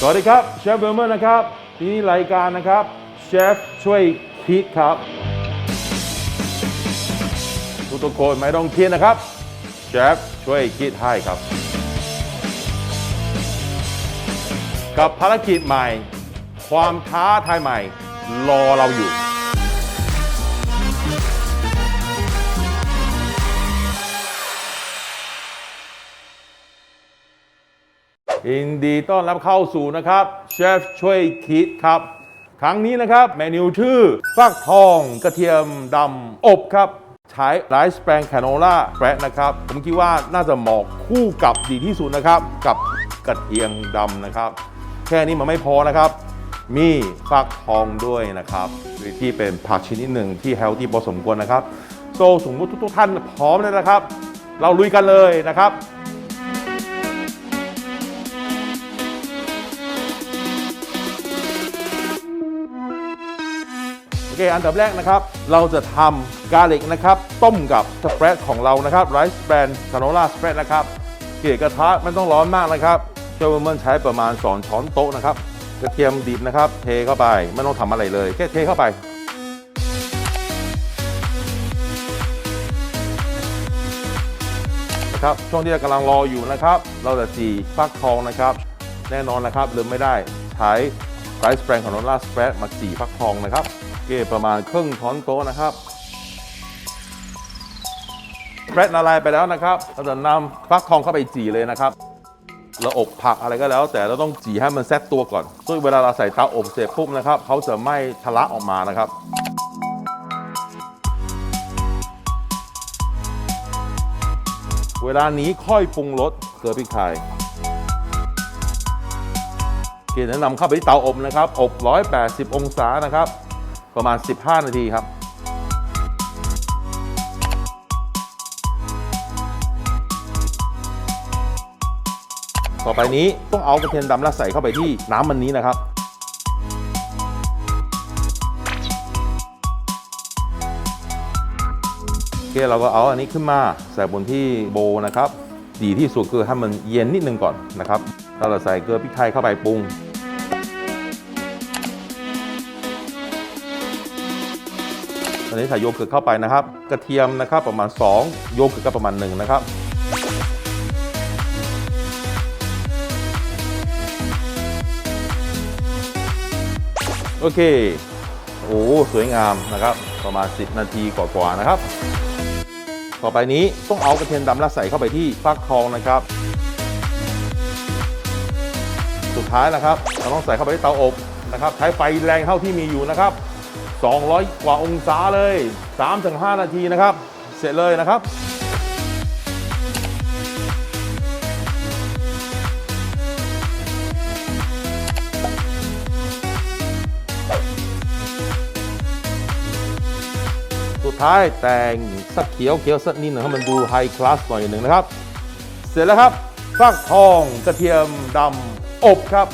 สวัสดีครับเชฟเบลเมอร์นะครับที่นี่รายการนะครับเชฟช่วยคิดครับทุกๆคนไม่ต้องเครียดนะครับเชฟช่วยคิดให้ครับ กับภารกิจใหม่ ความท้าทายใหม่ รอเราอยู่ ยินดีต้อนรับเข้าสู่นะครับเชฟช่วยคิดครับ ครั้งนี้นะครับเมนูชื่อฟักทองกระเทียมดำอบครับ ใช้ไรซ์แปรงแคโนล่าแฟรนะครับ ผมคิดว่าน่าจะเหมาะคู่กับดีที่สุดนะครับ กับกระเทียมดำนะครับ แค่นี้มันไม่พอนะครับ มีฟักทองด้วยนะครับที่เป็นผักชนิดหนึ่งที่เฮลที่พอสมควรนะครับโซสมมติทุกท่านพร้อมแล้วนะครับ เราลุยกันเลยนะครับ เคอันดับแรกนะครับ เราจะทำกาลิกนะครับ ต้มกับสเปรดของเรานะครับไรซ์แบรนด์คาโนล่าสเปรดนะครับ เกลี่ยกระทะไม่ต้องร้อนมากนะครับเชฟเวอร์เมนใช้ประมาณ 2 ช้อนโต๊ะนะครับ กระเทียมดิบนะครับ เทเข้าไปไม่ต้องทำอะไรเลยแค่เทเข้าไปนะครับช่วงที่เรากำลังรออยู่นะครับ เราจะจีฟักทองนะครับ แน่นอนนะครับลืมไม่ได้ใช้ไรซ์แบรนด์คาโนล่าสเปรดมาจีฟักทองนะครับ เกลประมาณครึ่งช้อนโต๊ะนะครับแปรละลายไปแล้วนะครับเราจะนำฟักทองเข้าไปจีเลยนะครับเราอบผักอะไรก็แล้ว แต่เราต้องจีให้มันแซตตัวก่อนด้วยเวลาเราใส่เตาอบเสร็จปุ๊บนะครับเขาจะไม่ทะลักออกมานะครับเวลานี้ค่อยปรุงรสเกลือพริกไทยเกณฑ์แนะนำเข้าไปที่เตาอบนะครับ อบ 180 องศานะครับ ประมาณ 15 นาทีครับต่อไปนี้ต้องเอากระเทียมดำแล้วใส่เข้าไปที่น้ำมันนี้นะครับ โอเคเราก็เอาอันนี้ขึ้นมาใส่บนที่โบนะครับ ดีที่สุดคือให้มันเย็นนิดนึงก่อนนะครับ เราจะใส่เกลือพริกไทยเข้าไปปรุง นนี้ใส่โยเกิร์ตเข้าไปนะครับ กระเทียมนะครับประมาณ 2 โยเกิร์ตก็ประมาณ1นะครับโอเค โอ้สวยงามนะครับ ประมาณ 10 นาทีกว่าๆนะครับ ต่อไปนี้ต้องเอากระเทียมดำแล้วใส่เข้าไปที่ฟักทองนะครับ สุดท้ายนะครับ เราต้องใส่เข้าไปที่เตาอบนะครับ ใช้ไฟแรงเท่าที่มีอยู่นะครับ 200 กว่าองศาเลย 3-5 นาทีนะครับ เสร็จเลยนะครับสุดท้ายแต่งสักเขียวเขียวสักนิดหนึ่งให้มันดูไฮคลาสหน่อยหนึ่งนะครับ เสร็จแล้วครับฟักทองกระเทียมดำอบครับ